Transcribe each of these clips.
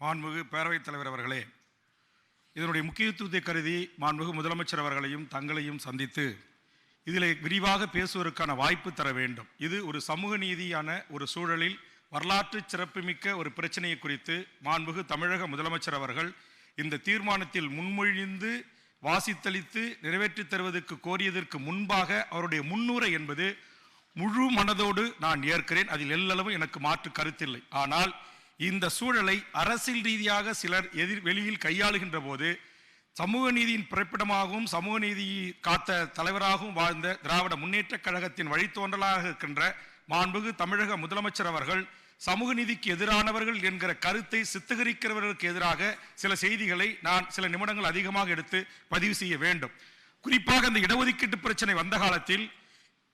மாண்புமிகு பேரவைத் தலைவர் அவர்களே இதனுடைய முக்கியத்துவத்தை கருதி மாண்புமிகு முதலமைச்சர் அவர்களையும் தங்களையும் சந்தித்து இதில் விரிவாக பேசுவதற்கான வாய்ப்பு தர வேண்டும். இது ஒரு சமூக நீதியான ஒரு சூழலில் வரலாற்று சிறப்புமிக்க ஒரு பிரச்சனையை குறித்து மாண்புகு தமிழக முதலமைச்சர் அவர்கள் இந்த தீர்மானத்தில் முன்மொழிந்து வாசித்தளித்து நிறைவேற்றித் தருவதற்கு கோரியதற்கு முன்பாக அவருடைய முன்னுரை என்பது முழு மனதோடு நான் ஏற்கிறேன். அதில் எல்லளவும் எனக்கு மாற்று கருத்தில்லை. ஆனால் இந்த சூழலை அரசியல் ரீதியாக சிலர் எதிர் வெளியில் கையாளுகின்ற போது சமூக நீதியின் பிறப்பிடமாகவும் சமூக நீதியை காத்த தலைவராகவும் வாழ்ந்த திராவிட முன்னேற்றக் கழகத்தின் வழித்தோன்றலாக இருக்கின்ற மாண்புகு தமிழக முதலமைச்சர் அவர்கள் சமூக நீதிக்கு எதிரானவர்கள் என்கிற கருத்தை சித்தகரிக்கிறவர்களுக்கு எதிராக சில செய்திகளை நான் சில நிமிடங்கள் அதிகமாக எடுத்து பதிவு செய்ய வேண்டும். குறிப்பாக இந்த இடஒதுக்கீட்டு பிரச்சனை வந்த காலத்தில்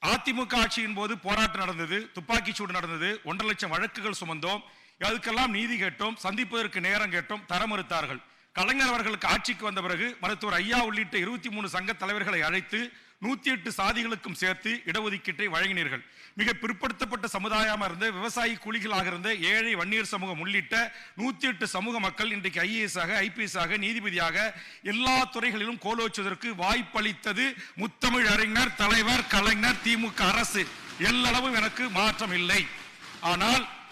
அதிமுக ஆட்சியின் போது போராட்டம் நடந்தது துப்பாக்கி சூடு நடந்தது ஒன்றரை லட்சம் வழக்குகள் சுமந்தோம். அதுக்கெல்லாம் நீதி கேட்டோம் சந்திப்பதற்கு நேரம் கேட்டோம் தர மறுத்தார்கள். கலைஞர் அவர்களுக்கு ஆட்சிக்கு வந்த பிறகு மருத்துவர் ஐயா உள்ளிட்ட இருபத்தி மூணு சங்க தலைவர்களை அழைத்து நூத்தி எட்டு சாதிகளுக்கும் சேர்த்து இடஒதுக்கீட்டை வழங்கினீர்கள். மிக பிற்படுத்தப்பட்ட சமுதாயமாக இருந்த விவசாயி கூலிகளாக இருந்த ஏழை வன்னியர் சமூகம் உள்ளிட்ட நூத்தி எட்டு சமூக மக்கள் இன்றைக்கு ஐஏஎஸ் ஆக ஐபிஎஸ் ஆக நீதிபதியாக எல்லா துறைகளிலும் கோலோச்சுவதற்கு வாய்ப்பளித்தது முத்தமிழ் அறிஞர் தலைவர் கலைஞர் திமுக அரசு. எல்லளவும் எனக்கு மாற்றம் இல்லை ஆனால்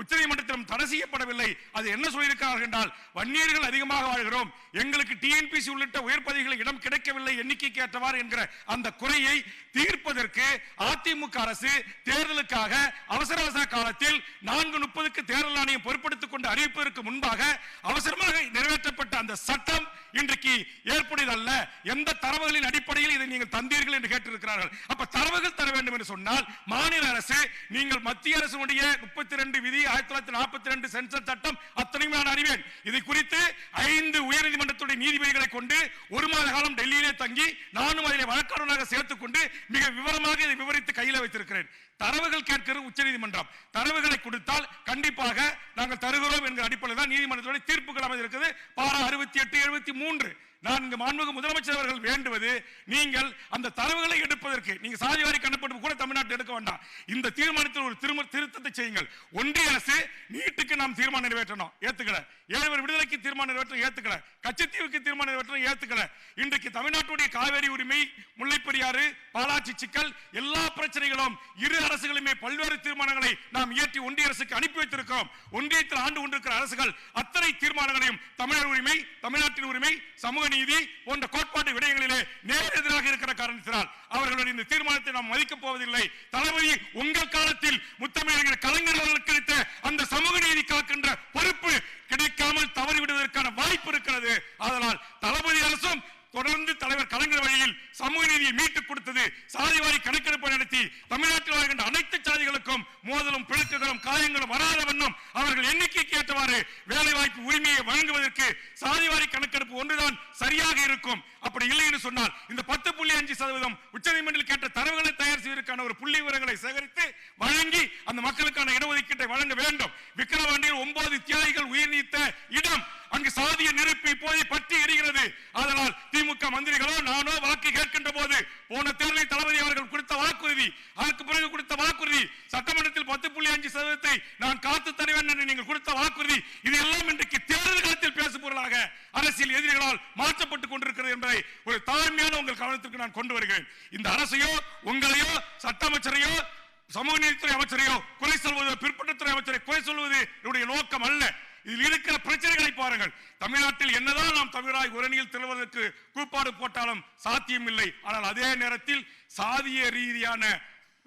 உச்சநீதிமன்றத்திலும் தடை செய்யப்படவில்லை. அது என்ன சொல்லியிருக்கிறார்கள் என்றால் வன்னியர்கள் அதிகமாக வாழ்கிறோம். எங்களுக்கு டிஎன்பிசி உள்ளிட்ட உயர் இடம் கிடைக்கவில்லை எண்ணிக்கைக்கு ஏற்றவாறு என்கிற அந்த குறையை தீர்ப்பதற்கு அதிமுக அரசு தேர்தலுக்காக அவசர அவசர காலத்தில் நான்கு முப்பதுக்கு தேர்தல் ஆணையம் பொறுப்படுத்திக் கொண்டு அறிவிப்பதற்கு முன்பாக அவசரமாக நிறைவேற்றப்பட்ட அந்த சட்டம் இன்றைக்கு ஏற்புடையதல்ல. எந்த தரவுகளின் அடிப்படையில் இதை நீங்கள் தந்தீர்கள் என்று கேட்டிருக்கிறார்கள். அப்ப தரவுகள் தர வேண்டும் என்று சொன்னால் மாநில அரசு நீங்கள் மத்திய அரசுடைய முப்பத்தி ரெண்டு விதி ஆயிரத்தி தொள்ளாயிரத்தி நாற்பத்தி ரெண்டு சென்சர் சட்டம் அத்தனையும் நான் அறிவேன். இதை குறித்து ஐந்து உயர்நீதிமன்றத்துடைய நீதிபதிகளை கொண்டு ஒரு மாத காலம் டெல்லியிலே தங்கி நானும் அதிலே வழக்காரனாக சேர்த்துக் கொண்டு மிக விவரமாக இதை விவரித்து கையில் வைத்திருக்கிறேன். தரவுகள் கேட்கிறது உச்சநீதிமன்றம் தரவுகளை கொடுத்தால் கண்டிப்பாக நாங்கள் தருகிறோம் என்கிற அடிப்படையில் தான் நீதிமன்றத்துடைய தீர்ப்புகள் அமைந்திருக்கிறது. பாரா அறுபத்தி எட்டு எழுபத்தி மூன்று. நான் இங்கு மாண்புமிகு முதலமைச்சர் அவர்கள் வேண்டுவது நீங்கள் அந்த தரவுகளை எடுப்பதற்கு. நீங்க சாதிவாரி கணக்கெடுப்பு கூட தமிழ்நாட்டில் எடுக்க வேண்டாம். இந்த தீர்மானத்தில் ஒரு திரும்ப திருத்தத்தை செய்யுங்கள். ஒன்றிய அரசு நீட்டுக்கு நாம் தீர்மானம் நிறைவேற்றணும். ஏத்துக்கல. ஏழைவர் விடுதலைக்கு தீர்மானம் நிறைவேற்ற ஏத்துக்கல. கச்சத்தீவுக்கு தீர்மானம் நிறைவேற்ற ஏத்துக்கல. இன்றைக்கு தமிழ்நாட்டுடைய காவேரி உரிமை முல்லைப்பெரியாறு பாலாட்சி சிக்கல் எல்லா பிரச்சனைகளும் இரு அரசுகளுமே பல்வேறு தீர்மானங்களை நாம் இயற்றி ஒன்றிய அரசுக்கு அனுப்பி வைத்திருக்கிறோம். ஒன்றியத்தில் ஆண்டு கொண்டிருக்கிற அரசுகள் அத்தனை தீர்மானங்களையும் தமிழர் உரிமை தமிழ்நாட்டின் உரிமை சமூக நீதி போன்ற கோட்பாட்டு விடயங்களிலே நேர் எதிராக இருக்கிற காரணத்தினால் அவர்களுடைய இந்த தீர்மானத்தை நாம் மதிக்கப் போவதில்லை. தளபதி உங்கள் காலத்தில் முத்தமிழர் கலைஞர் அவர்களுக்கு அந்த சமூக நீதி காக்கின்ற பொறுப்பு கிடைக்காமல் தவறிவிடுவதற்கான வாய்ப்பு இருக்கிறது அதனால் தளபதி அரசும் தொடர்ந்து தலைவர் கலைஞர் வழியில் சமூக நீதியை மீட்டுக் கொடுத்தது சாதிவாரி கணக்கெடுப்பு நடத்தி தமிழ்நாட்டில் வாழ்கின்ற அனைத்து சாதிகளுக்கும் மோதலும் பிளக்குகளும் காயங்களும் வராத வண்ணம் அவர்கள் எண்ணிக்கைக்கு ஏற்றவாறு வேலை வாய்ப்பு உரிமையை வழங்குவதற்கு சாதிவாரி கணக்கெடுப்பு ஒன்றுதான் சரியாக இருக்கும். அப்படி இல்லை என்று சொன்னால் இந்த பத்து புள்ளி அஞ்சு சதவீதம் உச்சநீதிமன்றத்தில் கேட்ட தரவுகளை தயார் செய்வதற்கான ஒரு புள்ளி விவரங்களை சேகரித்து வழங்கி அந்த மக்களுக்கான இடஒதுக்கீட்டை வழங்க வேண்டும். விக்கிரவாண்டியில் ஒன்பது தியாகிகள் உயிர் நீத்த இடம். அங்கு சாதிய நெருப்பு இப்போதே பற்றி எரிகிறது அதனால் திமுக மந்திரிகளோ நானோ வாக்கு கேட்கின்ற போது போன தேர்தலில் தளபதி அவர்கள் கொடுத்த வாக்குறுதி அதற்கு பிறகு கொடுத்த வாக்குறுதி சட்டமன்றத்தில் பத்து புள்ளி அஞ்சு சதவீதத்தை நான் காத்து தருவேன் என்று நீங்கள் கொடுத்த வாக்குறுதி இது எல்லாம் இன்றைக்கு தேர்தல் காலத்தில் பேசு பொருளாக அரசியல் எதிரிகளால் மாற்றப்பட்டுக் கொண்டிருக்கிறது என்பதை ஒரு தாழ்மையான உங்கள் கவனத்திற்கு நான் கொண்டு வருகிறேன். இந்த அரசையோ உங்களையோ சட்ட அமைச்சரையோ சமூக நீதித்துறை அமைச்சரையோ குறை சொல்வது பிற்பட்டத்துறை அமைச்சரை குறை சொல்வது என்னுடைய நோக்கம் அல்ல. இதில் இருக்கிற பிரச்சனைகளை பாருங்கள். தமிழ்நாட்டில் என்னதான் நாம் தமிழராய் உரணியில் திருவதற்கு கூப்பாடு போட்டாலும் சாத்தியம் இல்லை. ஆனால் அதே நேரத்தில் சாதிய ரீதியான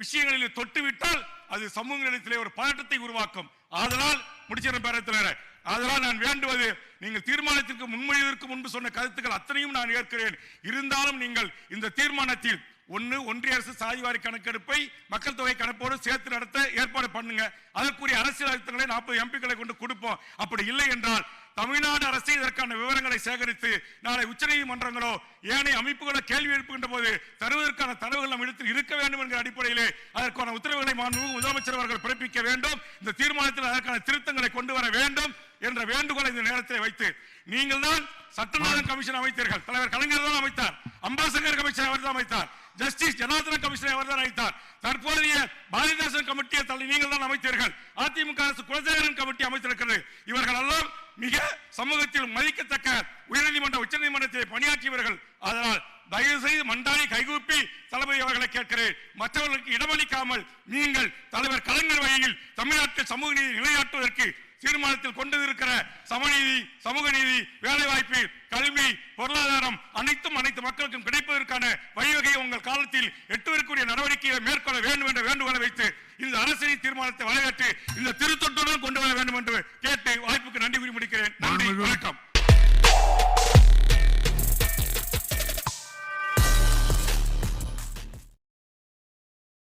விஷயங்களில் தொட்டுவிட்டால் அது சமூக நிலையத்திலே ஒரு பதட்டத்தை உருவாக்கும். ஆதலால் முடிச்சிட பேரத்தில் அதனால் நான் வேண்டுவது நீங்கள் தீர்மானத்திற்கு முன்மொழிவதற்கு முன்பு சொன்ன கருத்துக்கள் அத்தனையும் நான் ஏற்கிறேன். இருந்தாலும் நீங்கள் இந்த தீர்மானத்தில் ஒன்று ஒன்றிய அரசு சாதிவாரி கணக்கெடுப்பை மக்கள் தொகை கணப்போடு சேர்த்து நடத்த ஏற்பாடு பண்ணுங்க. அதற்குரிய அரசியல் அழுத்தங்களை நாற்பது எம்பிக்களை கொண்டு கொடுப்போம். அப்படி இல்லை என்றால் தமிழ்நாடு அரசு இதற்கான விவரங்களை சேகரித்து நாளை உச்சநீதிமன்றங்களோ ஏனைய அமைப்புகளோ கேள்வி எழுப்புகின்ற போது தருவதற்கான தரவுகள் நம் இடத்தில் இருக்க வேண்டும் என்கிற அடிப்படையிலே அதற்கான உத்தரவுகளை மாண்புமிகு முதலமைச்சர் அவர்கள் பிறப்பிக்க வேண்டும். இந்த தீர்மானத்தில் அதற்கான திருத்தங்களை கொண்டு வர வேண்டும் என்ற வேண்டுகோளை இந்த நேரத்தில் வைத்து நீங்கள் தான் சட்டநாதன் கமிஷன் அமைத்தீர்கள். தலைவர் கலைஞர் தான் அமைத்தார். அம்பாசகர் கமிஷன் அவர் தான் அமைத்தார். ஜஸ்டிஸ் ஜனார்தன கமிஷனை அவர் தான் அழைத்தார். தற்போதைய பாரதிதாசன் கமிட்டியை தள்ளி நீங்கள் தான் அமைத்தீர்கள். அதிமுக அரசு குலசேகரன் கமிட்டி அமைத்திருக்கிறது. இவர்கள் எல்லாம் மிக சமூகத்தில் மதிக்கத்தக்க உயர்நீதிமன்ற உச்சநீதிமன்றத்தில் பணியாற்றியவர்கள். அதனால் தயவு செய்து மண்டாடி கைகூப்பி தளபதி அவர்களை கேட்கிறேன். மற்றவர்களுக்கு இடமளிக்காமல் நீங்கள் தலைவர் கலைஞர் வழியில் தமிழ்நாட்டில் சமூக நீதி நிலையாட்டுவதற்கு தீர்மானத்தில் கொண்டு இருக்கிற சமநீதி சமூக நீதி வேலை வாய்ப்பு கல்வி பொருளாதாரம் அனைத்தும் அனைத்து மக்களுக்கும் கிடைப்பதற்கான வழிவகையை உங்கள் காலத்தில் எட்டுவதற்குரிய நடவடிக்கையை மேற்கொள்ள வேண்டும் என்ற வேண்டுகோளை வைத்து இந்த அரசின் தீர்மானத்தை வரவேற்று இந்த திருத்தொட்டுடன் கொண்டு வர வேண்டும் என்று கேட்டு வாய்ப்புக்கு நன்றி கூறி முடிக்கிறேன். நன்றி. வணக்கம்.